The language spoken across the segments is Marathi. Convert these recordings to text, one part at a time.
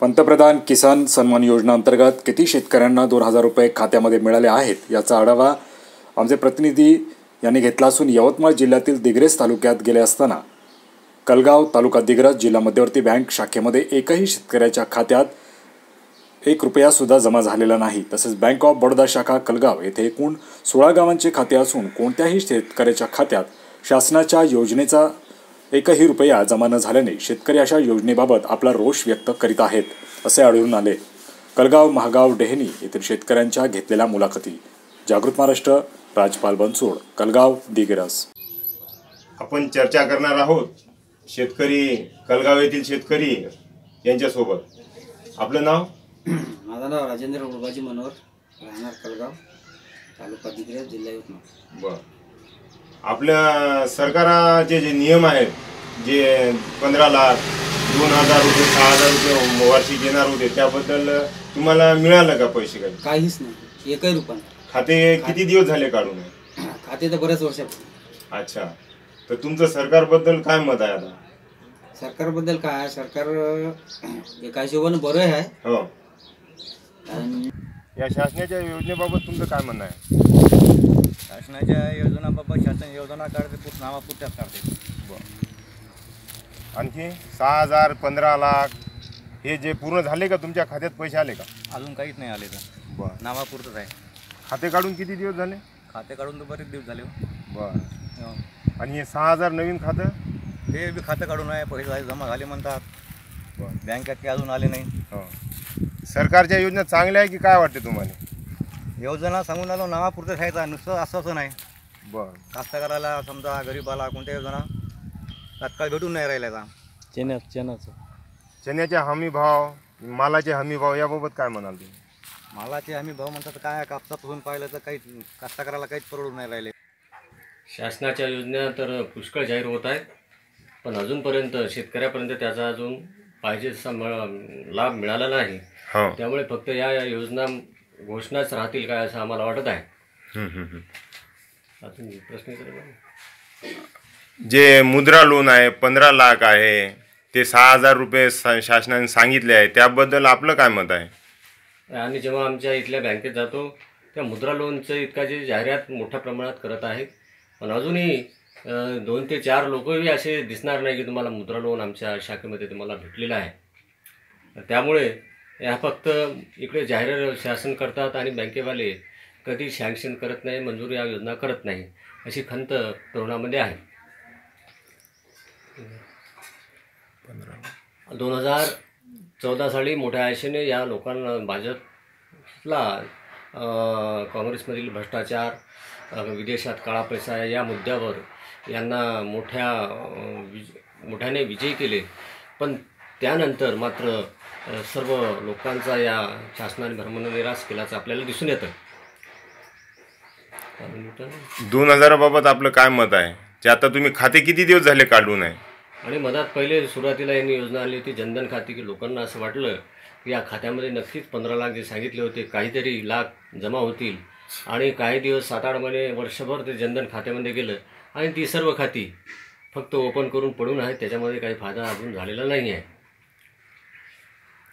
पंतप्रधान किसान सन्मान योजना अंतर्गत किती शेतकऱ्यांना दोन हजार रुपये खात्यामध्ये मिळाले आहेत याचा आढावा आमचे प्रतिनिधी यांनी घेतला असून यवतमाळ जिल्ह्यातील दिग्रेस तालुक्यात गेले असताना कलगाव तालुका दिग्रस जिल्हा मध्यवर्ती बँक शाखेमध्ये एकही शेतकऱ्याच्या खात्यात एक रुपयासुद्धा जमा झालेला नाही. तसेच बँक ऑफ बडोदा शाखा कलगाव येथे एकूण सोळा गावांचे खाते असून कोणत्याही शेतकऱ्याच्या खात्यात शासनाच्या योजनेचा एकही रुपया जमा न झाल्याने शेतकरी अशा योजनेबाबत आपला रोष व्यक्त करीत आहेत असे आढळून आले. कलगाव महागाव डेहनी येथील शेतकऱ्यांच्या घेतलेल्या मुलाखती. जागृत महाराष्ट्र राजपाल बनसोड कलगाव दिग्रस. आपण चर्चा करणार आहोत शेतकरी कलगाव येथील शेतकरी यांच्यासोबत. आपलं नाव? माझं नाव राजेंद्र उर्बाजी मनोहर राहणार कलगाव तालुका दिग्रे जिल्हा यवतमाळ. बर. आपल्या सरकाराचे जे नियम आहेत जे पंधरा लाख दोन हजार रुपये सहा हजार रुपये वार्षिक येणार होते त्याबद्दल तुम्हाला मिळालं का पैसे काही? काहीच नाही. एकही रुपया नाही. खाते किती दिवस झाले काढून? खाते तर बऱ्याच वर्षापासून अच्छा. तर तुमचं सरकारबद्दल काय मत आहे आता? सरकारबद्दल काय आहे? सरकार अं, एका हिशोबानं बरं आहे. हो. आणि या शासनाच्या योजनेबाबत तुमचं काय म्हणणं आहे? शासनाच्या योजनाबाबत शासन योजना काढते पूर्ण नावापुरत्याच काढते. आणखी सहा हजार पंधरा लाख हे जे पूर्ण झाले का तुमच्या खात्यात पैसे आले का? अजून काहीच नाही आले तर बर. नावापुरतंच आहे. खाते काढून किती दिवस झाले? खाते काढून तर बरेच दिवस झाले हो. बर. हो. आणि हे सहा हजार नवीन खातं? ते बी खातं काढून आहे पैसे झाले जमा झाले म्हणतात. बर. बँकेत काही अजून आले नाही. हो. सरकारच्या योजना चांगल्या आहे की काय वाटते तुम्हाला? योजना सांगून आलो नावापुरतं खायचा नुसतं असं असं नाही बर. कास्तकाराला समजा गरीबाला कोणत्या योजना तात्काळ भेटून नाही राहिल्या आता चेन्याचं चेन्याचं चण्याचे हमी भाव मालाचे हमी भाव याबाबत काय म्हणाल तुम्ही? मालाचे आम्ही भाव म्हणतात काय कापसापासून पाहिलं तर काही कास्तकाराला काहीच परवडून नाही राहिले. शासनाच्या योजना तर पुष्कळ जाहीर होत आहेत पण अजूनपर्यंत शेतकऱ्यापर्यंत त्याचा अजून पाहिजे तसा लाभ मिळाला नाही. हो. त्यामुळे फक्त या या योजना घोषणाच राहतील काय असं आम्हाला वाटत आहे. हम्म, हम्म, हम्म. अजून प्रश्न विचारा बरं. जे मुद्रा लोन आहे पंधरा लाख आहे ते सहा हजार रुपये सा- शासनाने सांगितले आहे त्याबद्दल आपलं काय मत आहे? आम्ही जेव्हा आमच्या इथल्या बँकेत जातो त्या मुद्रा लोनचं इतका जे जाहिरात मोठ्या प्रमाणात करत आहेत पण अजूनही दोन ते चार लोकही असे दिसणार नाही की तुम्हाला मुद्रा लोन आमच्या शाखेमध्ये तुम्हाला भेटलेलं आहे. त्यामुळे ह्या फक्त इकडे जाहिरात शासन करतात आणि बँकेवाले कधी सँक्शन करत नाही मंजुरी या योजना करत नाही अशी खंत तरुणामध्ये आहे. दोन हजार चौदा साली मोठ्या आयशेने या लोकांना भाजपला काँग्रेसमधील भ्रष्टाचार विदेशात काळा पैसा या मुद्द्यावर यांना मोठ्या विज मोठ्याने विजयी केले. पण त्यानंतर मात्र सर्व लोकांचा या शासनाने धर्मनिराश केल्याचं आपल्याला दिसून येतं. दोन हजाराबाबत आपलं काय मत आहे? जे आता तुम्ही खाते किती दिवस झाले काढून आहे? आणि मधात पहिले सुरुवातीला यांनी योजना आली होती जनधन खाते की लोकांना असं वाटलं की या खात्यामध्ये नक्कीच पंधरा लाख जे सांगितले होते काहीतरी लाख जमा होतील. आणि काही दिवस सात आठ महिने वर्षभर ते जनधन खात्यामध्ये गेलं. आणि ती सर्व खाती फक्त ओपन करून पडून आहेत त्याच्यामध्ये काही फायदा अजून झालेला नाही आहे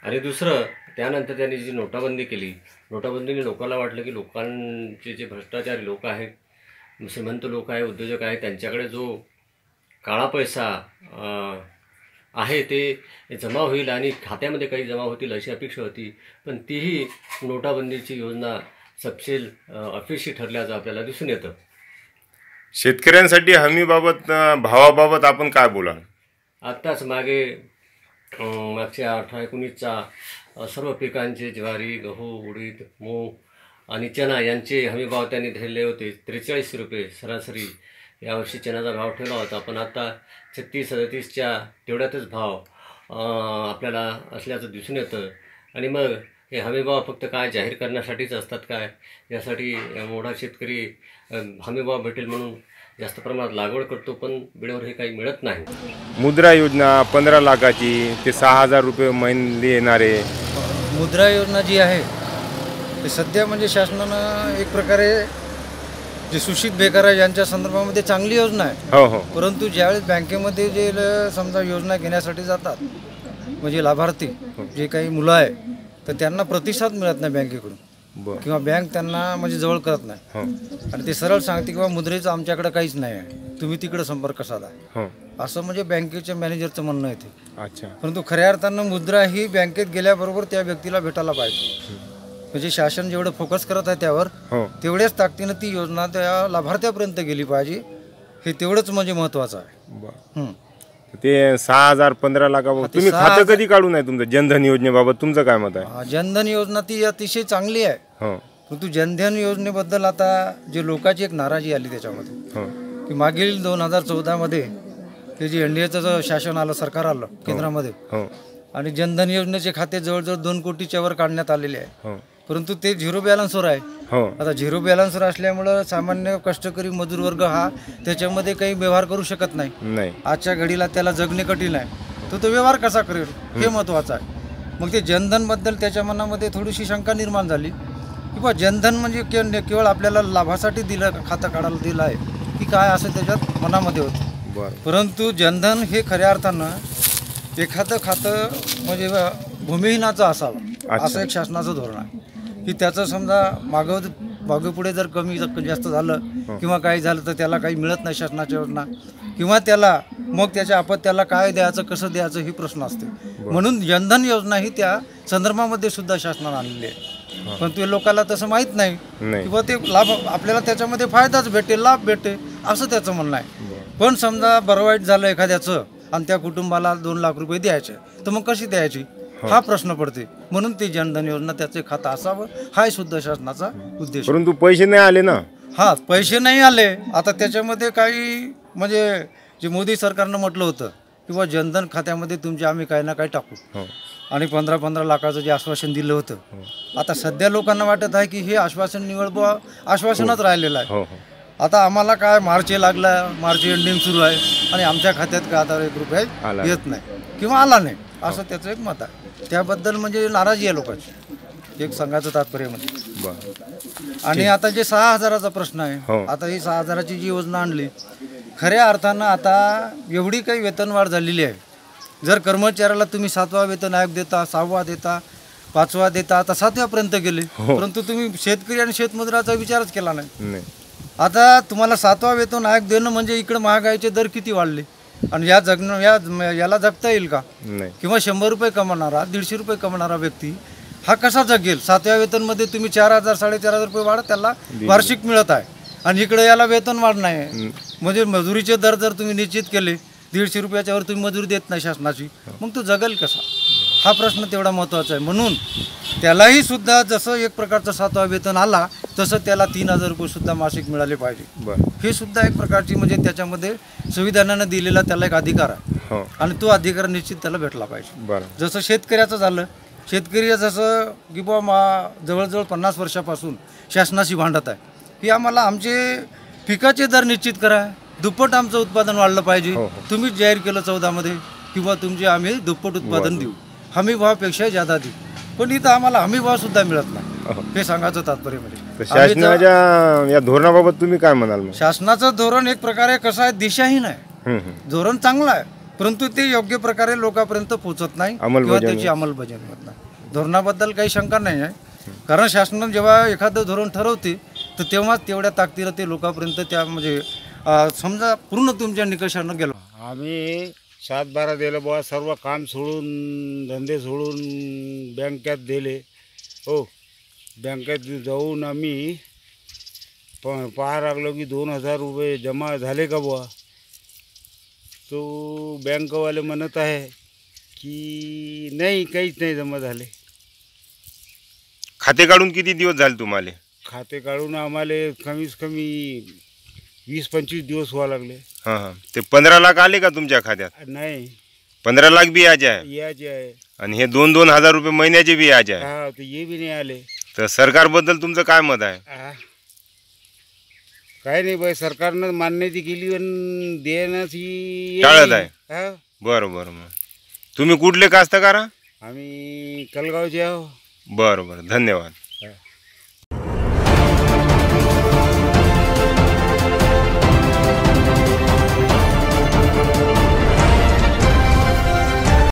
आणि दुसरं त्यानंतर त्यांनी जी नोटाबंदी केली नोटाबंदीने लोकांना वाटलं की लोकांचे जे भ्रष्टाचारी लोक आहेत श्रीमंत लोक आहे उद्योजक आहे त्यांच्याकडे जो काळा पैसा आहे ते जमा होईल आणि खात्यामध्ये काही जमा होतील अशी अपेक्षा होती. पण तीही नोटाबंदीची योजना सपशेल अं, अपेक्षित ठरल्याचं आपल्याला दिसून येतं. शेतकऱ्यांसाठी हमीबाबत भावाबाबत आपण काय बोलाल? आत्ताच मागे मागच्या अठरा एकोणीसचा सर्व पिकांचे ज्वारी गहू उडीद मूग आणि चना यांचे हमीभाव त्यांनी धरले होते. त्रेचाळीस रुपये सरासरी यावर्षी चण्याचा भाव ठेवला होता. पण आता छत्तीस सदतीसच्या तेवढ्यातच भाव आपल्याला असल्याचं दिसून येतं. आणि मग हे हमीभाव फक्त काय जाहीर करण्यासाठीच असतात काय? यासाठी मोठा शेतकरी हमीभाव भेटेल म्हणून जास्त प्रमाणात लागवड करतो पण वेळेवर हे काही मिळत नाही. मुद्रा योजना पंधरा लाखाची ते सहा हजार रुपये महिने येणारे. मुद्रा योजना जी आहे ते सध्या म्हणजे शासनानं एक प्रकारे जे सुशित बेकार यांच्या संदर्भामध्ये चांगली योजना आहे. हो हो. परंतु ज्यावेळेस बँकेमध्ये जे ल- समजा योजना घेण्यासाठी जातात म्हणजे लाभार्थी जे काही मुलं आहे तर त्यांना प्रतिसाद मिळत नाही बँकेकडून. बर. किंवा बँक त्यांना म्हणजे जवळ करत नाही. हो. आणि ते सरळ सांगते किंवा मुद्रेचं आमच्याकडे काहीच नाही आहे. तुम्ही तिकडे संपर्क साधा. हो. असं म्हणजे बँकेच्या मॅनेजरचं म्हणणं येते अच्छा. परंतु खऱ्या अर्थानं मुद्रा ही बँकेत गेल्याबरोबर त्या व्यक्तीला भेटायला पाहिजे. म्हणजे शासन जेवढं फोकस करत आहे त्यावर हो. तेवढ्याच ताकदीनं ती योजना त्या लाभार्थ्यापर्यंत गेली पाहिजे. हे तेवढंच म्हणजे महत्त्वाचं आहे. हं. ते सहा हजार पंधरा लाखाबाबत ते तुम्ही खातं कधी काढून आहे तुमचं? जनधन योजनेबाबत तुमचं काय मत आहे? जनधन योजना ती अतिशय चांगली आहे. हो. परंतु जनधन योजनेबद्दल आता जे लोकांची एक नाराजी आली त्याच्यामध्ये हो. की मागील दोन हजार चौदामध्ये ते जे एन डी एचं जो शासन आलं सरकार आलं केंद्रामध्ये आणि जनधन योजनेचे खाते जवळजवळ दोन कोटीच्या वर काढण्यात आलेले आहे. हो. परंतु ते झिरो बॅलन्सवर आहे. हो. आता झिरो बॅलन्सवर असल्यामुळं सामान्य कष्टकरी मजूर वर्ग हा त्याच्यामध्ये काही व्यवहार करू शकत नाही. नाही. आजच्या घडीला त्याला जगणे कठीण आहे. तर तो व्यवहार कसा करेल हे महत्त्वाचं आहे. मग ते जनधनबद्दल त्याच्या मनामध्ये थोडीशी शंका निर्माण झाली. की बा जनधन म्हणजे के- केवळ आपल्याला लाभासाठी दिलं खातं काढायला दिलं आहे की काय असं त्याच्यात मनामध्ये होतं. परंतु जनधन हे खऱ्या अर्थानं एखादं खातं म्हणजे भूमिहीनाचं असावं. असं एक शासनाचं धोरण आहे. की त्याचं समजा मागं मागे पुढे जर कमी जास्त झालं किंवा काही झालं तर त्याला काही मिळत नाही शासनाच्या योजना. किंवा त्याला मग त्याच्या अपत्याला काय द्यायचं कसं द्यायचं ही प्रश्न असते. म्हणून जनधन योजना ही त्या संदर्भामध्ये सुद्धा शासनानं आणलेली आहे. पण ते लोकांना तसं माहीत नाही. नाही. किंवा ते लाभ आपल्याला त्याच्यामध्ये फायदाच भेटेल लाभ भेटेल असं त्याचं म्हणणं आहे. पण समजा बरं वाईट झालं एखाद्याचं आणि त्या कुटुंबाला दोन लाख रुपये द्यायचे तर मग कशी द्यायची? हा प्रश्न पडते म्हणून ती जनधन योजना त्याचे खातं असावं. हा सुद्धा शासनाचा उद्देश. परंतु पैसे नाही आले ना? हा पैसे नाही आले. आता त्याच्यामध्ये काही म्हणजे जे मोदी सरकारनं म्हटलं होतं किंवा जनधन खात्यामध्ये तुमचे आम्ही काही ना काही टाकू. हो. आणि पंधरा पंधरा लाखाचं जे आश्वासन दिलं होतं. आता सध्या लोकांना वाटत आहे की हे आश्वासन निवड बुवा आश्वासनच राहिलेलं आहे. हो हो. आता आम्हाला काय मार्च लागला मार्च एंडिंग सुरू आहे. आणि आमच्या खात्यात काय आता एक रुपये येत नाही. किंवा आला नाही. असं त्याचं एक मत आहे. त्याबद्दल म्हणजे नाराजी आहे लोकांची. एक सांगायचं तात्पर्य म्हणजे. आणि आता जे सहा हजाराचा प्रश्न हो. आहे आता ही सहा हजाराची जी योजना आणली खऱ्या अर्थानं आता एवढी काही वेतनवाढ झालेली आहे. जर कर्मचाऱ्याला तुम्ही सातवा वेतन आयोग देता सहावा देता पाचवा देता आता सातव्यापर्यंत गेले परंतु तुम्ही शेतकरी आणि शेतमजुराचा विचारच केला नाही. आता तुम्हाला सातवा वेतन आयोग देणं म्हणजे इकडे महागाईचे दर किती वाढले? आणि या जगणं या याला जगता येईल का? नाही. किंवा शंभर रुपये कमवणारा दीडशे रुपये कमवणारा व्यक्ती हा कसा जगेल? सातव्या वेतनमध्ये तुम्ही चार हजार साडेचार हजार रुपये वाढ त्याला वार्षिक मिळत आहे. आणि इकडे याला वेतन वाढ नाही. आहे म्हणजे मजुरीचे दर जर तुम्ही निश्चित केले दीडशे रुपयाच्या वर तुम्ही मजुरी देत नाही शासनाची मग तो जगेल कसा? हा प्रश्न तेवढा महत्त्वाचा आहे. म्हणून त्यालाही सुद्धा जसं एक प्रकारचं सातवा वेतन आला तसं त्याला तीन हजार रुपये सुद्धा मासिक मिळाले पाहिजे. हे सुद्धा एक प्रकारची म्हणजे त्याच्यामध्ये संविधानानं दिलेला त्याला एक अधिकार आहे. हो. आणि तो अधिकार निश्चित त्याला भेटला पाहिजे. जसं शेतकऱ्याचं झालं शेतकरी जसं की बुवा मा जवळजवळ पन्नास वर्षापासून शासनाशी भांडत आहे. की आम्हाला आमचे पिकाचे दर निश्चित करा. दुप्पट आमचं उत्पादन वाढलं पाहिजे. हो, तुम्हीच जाहीर केलं चौदामध्ये किंवा तुमचे आम्ही दुप्पट उत्पादन देऊ. हमी भावापेक्षा जादा देऊ. पण इथं आम्हाला हमी भाव सुद्धा मिळत नाही. हे सांगायचं तात्पर्य म्हणजे. तर शासनाच्या या धोरणाबाबत तुम्ही काय म्हणाल मग? शासनाचं धोरण एक प्रकारे कसं आहे दिशाहीन आहे. हम्म, हम्म. धोरण चांगलं आहे परंतु ते योग्य प्रकारे लोकांपर्यंत पोहोचत नाही किंवा अंमलबजावणी. त्याची अंमलबजावणी होत नाही. धोरणाबद्दल काही शंका नाही आहे. कारण शासनानं जेव्हा एखादं धोरण ठरवते तर तेव्हाच तेवढ्या ताकदीनं ते लोकांपर्यंत त्या म्हणजे अं, समजा पूर्ण तुमच्या निकषानं गेलो. आम्ही सात बारा दिलं बुवा सर्व काम सोडून धंदे सोडून बँकेत दिले. हो. बँकेत जाऊन आम्ही प पाहा लागलो की दोन हजार रुपये जमा झाले का बुवा? तो बँकवाले म्हणत आहे की नाही काहीच नाही जमा झाले. खाते काढून किती दिवस झाले तुम्हाला? खाते काढून आम्हाला कमीत कमी वीस पंचवीस दिवस व्हावं लागले. हां हां. ते पंधरा लाख आले का तुमच्या खात्यात? नाही. पंधरा लाख बी याचे आहे. याचे आहे. आणि हे दोन दोन हजार रुपये महिन्याचे बी याचे आहे. हा तर ये बी नाही आले. तर सरकारबद्दल तुमचं काय मत आहे आ. काय नाही बाई सरकारनं मान्यता केली आणि देण्यास ही टाळत आहे. हा. बरं बरं मग तुम्ही कुठले कास्तकार आहात? आम्ही कलगावचे आहो बरं बरं धन्यवाद